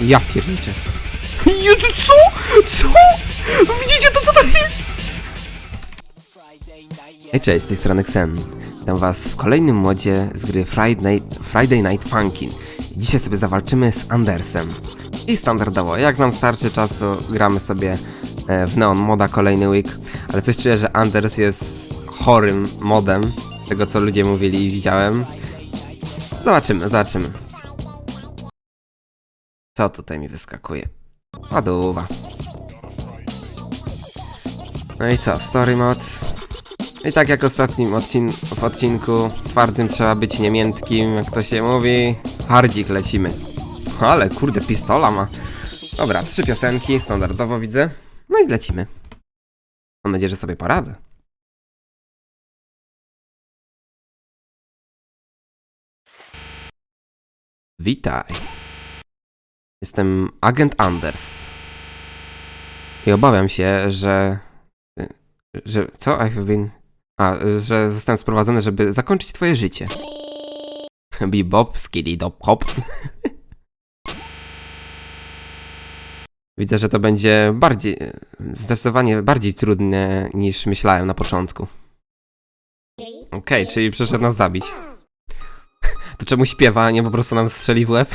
Ja pierniczę. Jezu, co? Co? Widzicie to, co to jest? Hej, cześć, z tej strony Xen. Witam was w kolejnym modzie z gry Friday, Friday Night Funkin'. Dzisiaj sobie zawalczymy z Andersem. I standardowo, jak nam starczy czasu, gramy sobie e, w Neon Moda kolejny week. Ale coś czuję, że Anders jest chorym modem, z tego co ludzie mówili i widziałem. Zobaczymy, zobaczymy. Co tutaj mi wyskakuje? Ładowa. No i co, story mode. I tak jak ostatnim odcin w odcinku, twardym trzeba być niemiętkim, jak to się mówi. Hardzik lecimy. Ale kurde, pistola ma. Dobra, trzy piosenki, standardowo widzę. No i lecimy. Mam nadzieję, że sobie poradzę. Witaj. Jestem agent Anders. I obawiam się, że. że. Co? I have been. A, że zostałem sprowadzony, żeby zakończyć twoje życie. Bebop, skiddy dop hop. Widzę, że to będzie bardziej. zdecydowanie bardziej trudne niż myślałem na początku. Okej, czyli przyszedł nas zabić. To czemu śpiewa, a nie po prostu nam strzeli w łeb?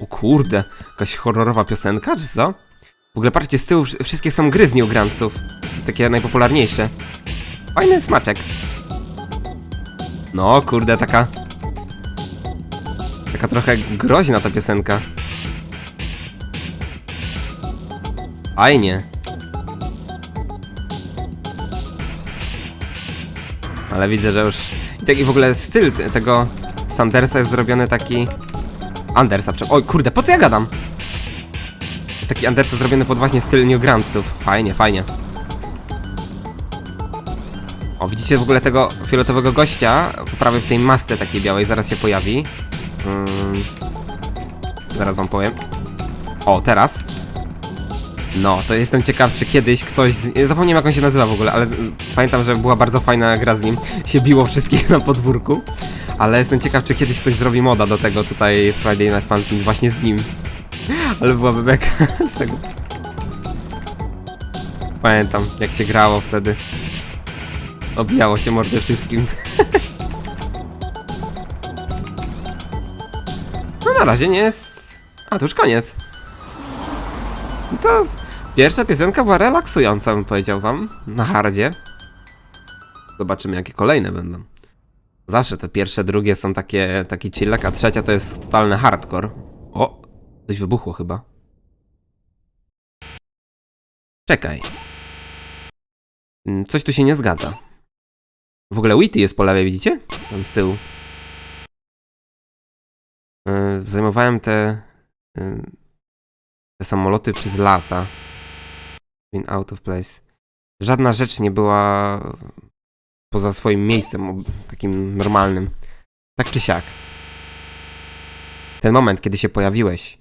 O kurde, jakaś horrorowa piosenka, czy co? W ogóle patrzcie, z tyłu wsz- wszystkie są gry z Newgroundsów. Takie najpopularniejsze. Fajny smaczek. No, kurde, taka... Taka trochę groźna ta piosenka. Fajnie. Ale widzę, że już... I taki w ogóle styl te- tego Sandersa jest zrobiony taki... Andersa, prze... Oj, kurde, po co ja gadam? Jest taki Andersa zrobiony pod właśnie styl Newgroundsów. Fajnie, fajnie. O, widzicie w ogóle tego fioletowego gościa po prawej w tej masce takiej białej, zaraz się pojawi. Mm. Zaraz wam powiem. O, teraz. No, to jestem ciekaw, czy kiedyś ktoś. Z... Zapomniałem, jak on się nazywa w ogóle, ale mm, pamiętam, że była bardzo fajna gra z nim. Się biło wszystkich na podwórku. Ale jestem ciekaw, czy kiedyś ktoś zrobi moda do tego tutaj Friday Night Funkin' właśnie z nim. Ale byłaby beka z tego. Pamiętam, jak się grało wtedy. Obijało się mordę wszystkim. No na razie nie jest... A, to już koniec. No to pierwsza piosenka była relaksująca, bym powiedział wam, na hardzie. Zobaczymy, jakie kolejne będą. Zawsze te pierwsze, drugie są takie, taki chillek, a trzecia to jest totalny hardcore. O, coś wybuchło chyba. Czekaj. Mm, Coś tu się nie zgadza. W ogóle Witty jest po lewej, widzicie? Tam z tyłu. Yy, zajmowałem te, yy, te samoloty przez lata. Been out of place. Żadna rzecz nie była poza swoim miejscem, takim normalnym. Tak czy siak. Ten moment, kiedy się pojawiłeś,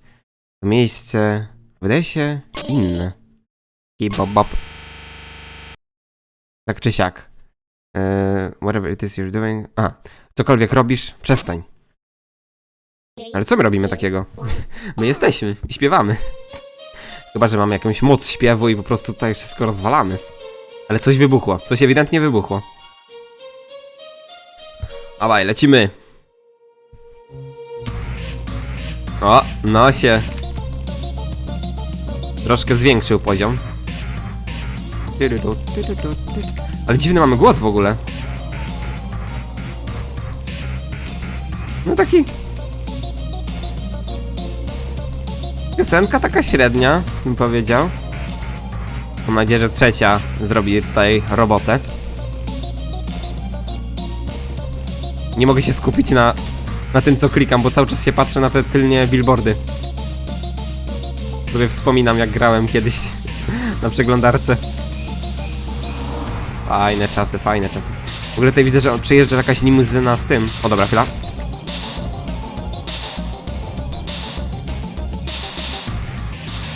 to miejsce wydaje się inne. I bop bop. Tak czy siak. Eee, whatever it is you're doing. A, cokolwiek robisz, przestań. Ale co my robimy takiego? My jesteśmy i śpiewamy. Chyba, że mamy jakąś moc śpiewu i po prostu tutaj wszystko rozwalamy. Ale coś wybuchło. Coś ewidentnie wybuchło. Dawaj, lecimy. O, no się. Troszkę zwiększył poziom. Ale dziwny mamy głos w ogóle. No taki. Piosenka taka średnia, bym powiedział. Mam nadzieję, że trzecia zrobi tutaj robotę. Nie mogę się skupić na, na tym, co klikam, bo cały czas się patrzę na te tylnie billboardy. Sobie wspominam, jak grałem kiedyś na przeglądarce. Fajne czasy, fajne czasy. W ogóle tutaj widzę, że przyjeżdża jakaś limuzyna z tym. O, dobra, chwila.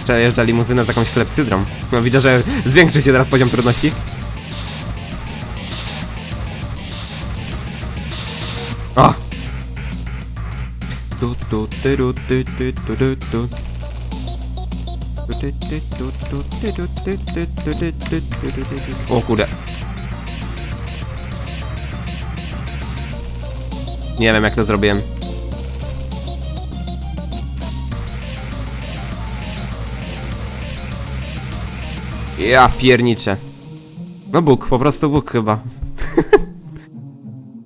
Przejeżdża limuzyna z jakąś klepsydrą. No, widzę, że zwiększy się teraz poziom trudności. Tu, tyru, ty, ty, tu, ty, tu. O kurde. Nie wiem jak to zrobiłem. Ja pierniczę. No Bóg, po prostu Bóg chyba.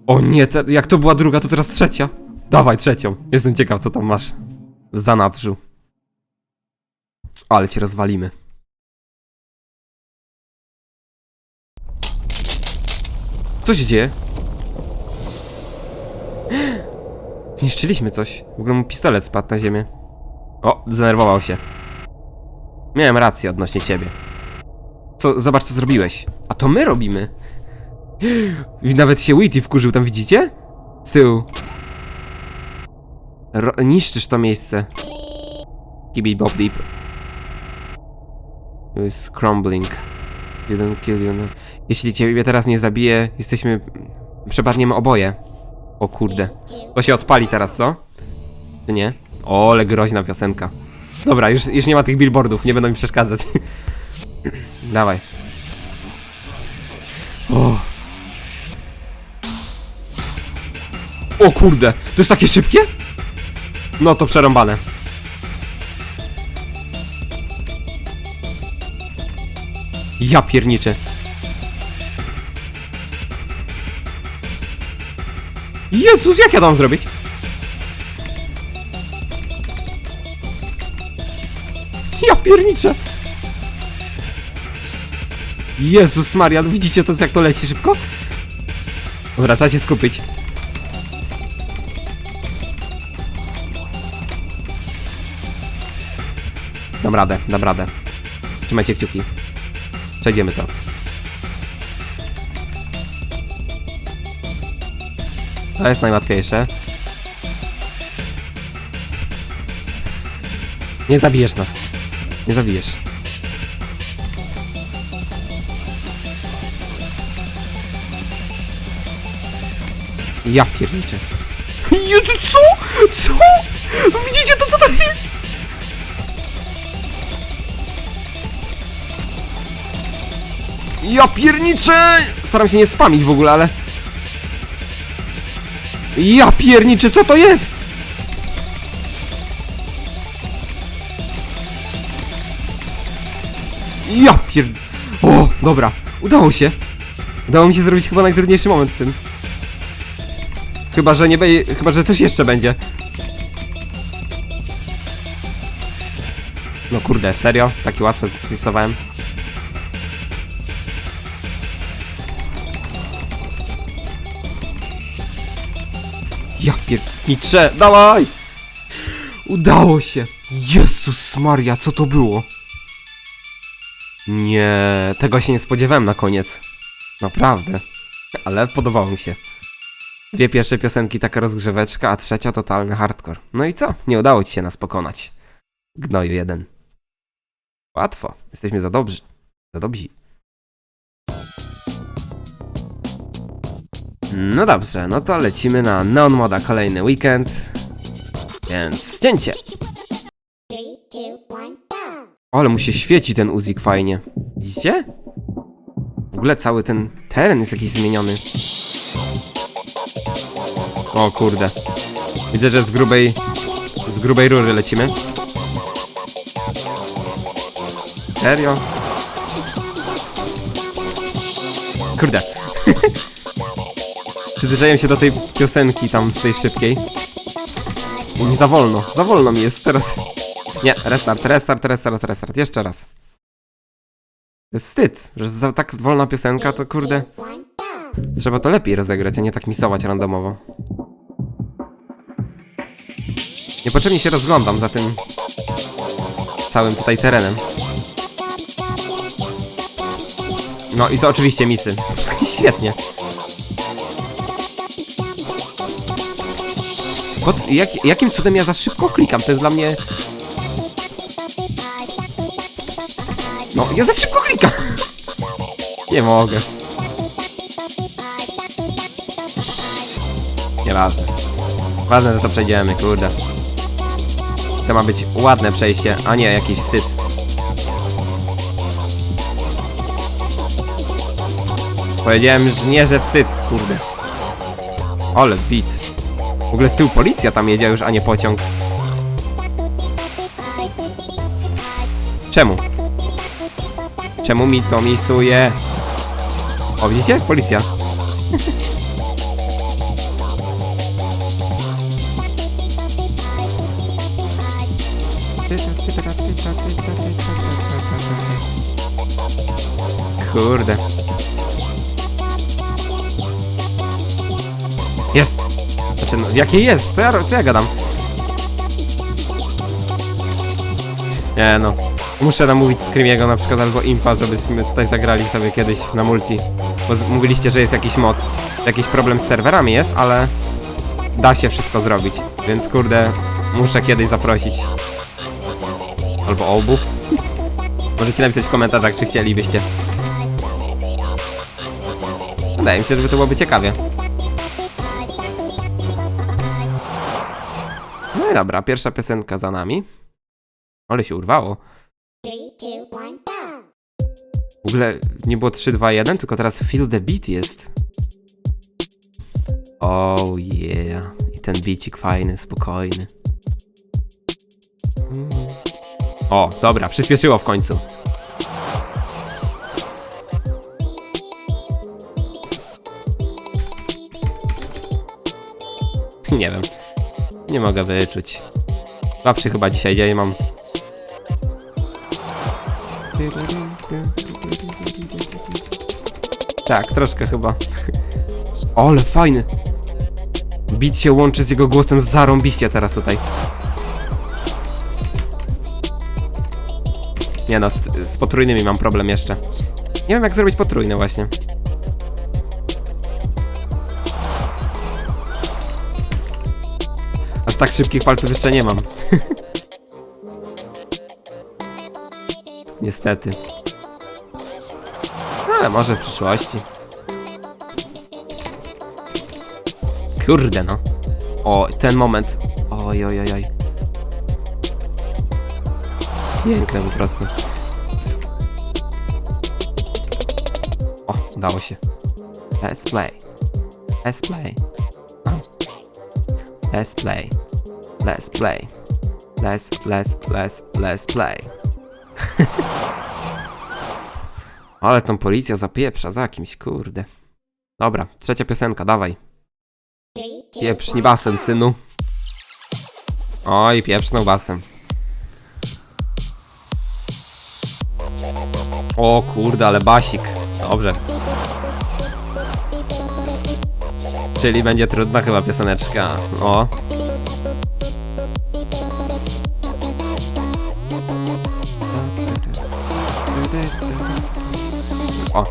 o nie, jak to była druga, to teraz trzecia. Dawaj trzecią. Jestem ciekaw, co tam masz. W zanadrzu. Ale cię rozwalimy. Co się dzieje? Zniszczyliśmy coś. W ogóle mu pistolet spadł na ziemię. O, zdenerwował się. Miałem rację odnośnie ciebie. Co, zobacz co zrobiłeś. A to my robimy. Nawet się Witty wkurzył, tam widzicie? Z tyłu. Ro niszczysz to miejsce. Kibi Bob Deep. Is crumbling. You don't kill you. No. Jeśli ciebie teraz nie zabije, jesteśmy... Przepadniemy oboje. O kurde. To się odpali teraz, co? Czy nie? O, ale groźna piosenka. Dobra, już, już nie ma tych billboardów, nie będą mi przeszkadzać. Dawaj. O. o kurde, to jest takie szybkie? No to przerąbane. Ja pierniczę. Jezus, jak ja to mam zrobić? Ja pierniczę. Jezus Maria, widzicie to jak to leci szybko? Się skupić. Dam radę, dam radę. Trzymajcie kciuki. Przejdziemy to. To jest najłatwiejsze. Nie zabijesz nas. Nie zabijesz. Ja pierniczę. Jezu, co? Co? Widzicie to, co to jest? Ja pierniczę! Staram się nie spamić w ogóle, ale... Ja pierniczę, co to jest? Ja pier... O, dobra. Udało się. Udało mi się zrobić chyba najtrudniejszy moment z tym. Chyba, że nie będzie... Chyba, że coś jeszcze będzie. No kurde, serio? Takie łatwe zlistowałem. Pierniczę, dawaj! Udało się! Jezus Maria, co to było? Nie, tego się nie spodziewałem na koniec. Naprawdę. Ale podobało mi się. Dwie pierwsze piosenki taka rozgrzeweczka, a trzecia totalny hardcore. No i co? Nie udało ci się nas pokonać. Gnoju jeden. Łatwo. Jesteśmy za dobrzy. Za dobrzy. No dobrze, no to lecimy na Neon Moda kolejny weekend. Więc cięcie. Ale mu się świeci ten Uzik fajnie. Widzicie? W ogóle cały ten teren jest jakiś zmieniony. O kurde. Widzę, że z grubej... Z grubej rury lecimy. Serio? Kurde. Przyzwyczaiłem się do tej piosenki tam, tej szybkiej. I mi za wolno, za wolno mi jest teraz. Nie, restart, restart, restart, restart. Jeszcze raz. To jest wstyd, że za tak wolna piosenka, to kurde. Trzeba to lepiej rozegrać, a nie tak misować randomowo. Niepotrzebnie się rozglądam za tym całym tutaj terenem. No i co oczywiście misy. Świetnie. Jak, jakim cudem ja za szybko klikam? To jest dla mnie... No, ja za szybko klikam! Nie mogę. Nieważne. Ważne, że to przejdziemy, kurde. To ma być ładne przejście, a nie jakiś wstyd. Powiedziałem, że nie, że wstyd, kurde. Ale bit. Ogóle z tyłu policja tam jedzie już, a nie pociąg. Czemu? Czemu mi to misuje? O, widzicie? Policja. Kurde. Jest! Znaczy, no, jakie jest? Co ja, co ja gadam? Nie no. Muszę namówić Screamiego na przykład albo Impa, żebyśmy tutaj zagrali sobie kiedyś na multi. Bo mówiliście, że jest jakiś mod. Jakiś problem z serwerami jest, ale da się wszystko zrobić. Więc kurde, muszę kiedyś zaprosić. Albo obu. Możecie napisać w komentarzach, czy chcielibyście. Wydaje mi się, że to byłoby ciekawie. No i dobra, pierwsza piosenka za nami. Ale się urwało. Three, two, one, go. W ogóle nie było 3, 2, 1, tylko teraz feel the beat jest. Oh yeah. I ten beacik fajny, spokojny. Mm. O, dobra, przyspieszyło w końcu. Nie wiem. Nie mogę wyczuć. Słabszy chyba dzisiaj dzień mam. Tak, troszkę chyba. Ale fajny. Beat się łączy z jego głosem zarąbiście teraz tutaj. Nie no, z, z potrójnymi mam problem jeszcze. Nie wiem jak zrobić potrójne właśnie. Aż tak szybkich palców jeszcze nie mam. Niestety. Ale może w przyszłości. Kurde no. O, ten moment. Oj, oj, oj, oj. Piękne po prostu. O, udało się. Let's play. Let's play. Let's play. Let's play. Let's, let's, let's, let's play. Ale tą policja zapieprza za kimś, kurde. Dobra, trzecia piosenka, dawaj. Pieprznij basem, synu. Oj, pieprznął basem. O kurde, ale basik. Dobrze. Czyli będzie trudna chyba pioseneczka. O. O.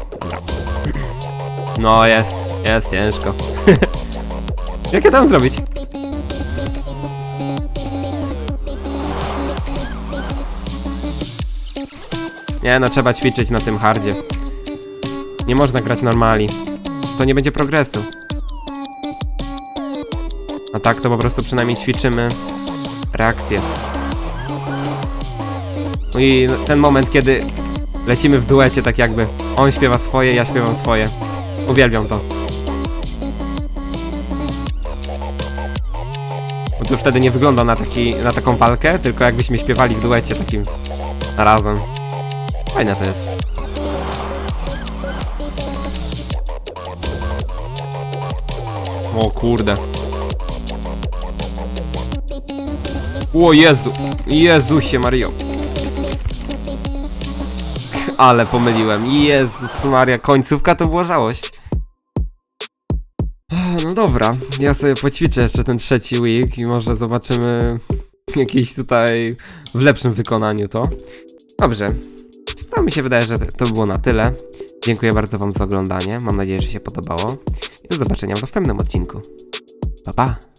No jest, jest ciężko. Jak ja tam zrobić? Nie no, trzeba ćwiczyć na tym hardzie. Nie można grać normali. To nie będzie progresu. A tak to po prostu przynajmniej ćwiczymy reakcję. No i ten moment, kiedy lecimy w duecie tak jakby. On śpiewa swoje, ja śpiewam swoje. Uwielbiam to. Bo to wtedy nie wygląda na, taki, na taką walkę, tylko jakbyśmy śpiewali w duecie takim razem. Fajne to jest. O kurde. O Jezu. Jezusie Mario. Ale pomyliłem. Jezus Maria, końcówka to była żałość. No dobra, ja sobie poćwiczę jeszcze ten trzeci week i może zobaczymy jakieś tutaj w lepszym wykonaniu to. Dobrze, to mi się wydaje, że to było na tyle. Dziękuję bardzo Wam za oglądanie, mam nadzieję, że się podobało i do zobaczenia w następnym odcinku. Pa pa!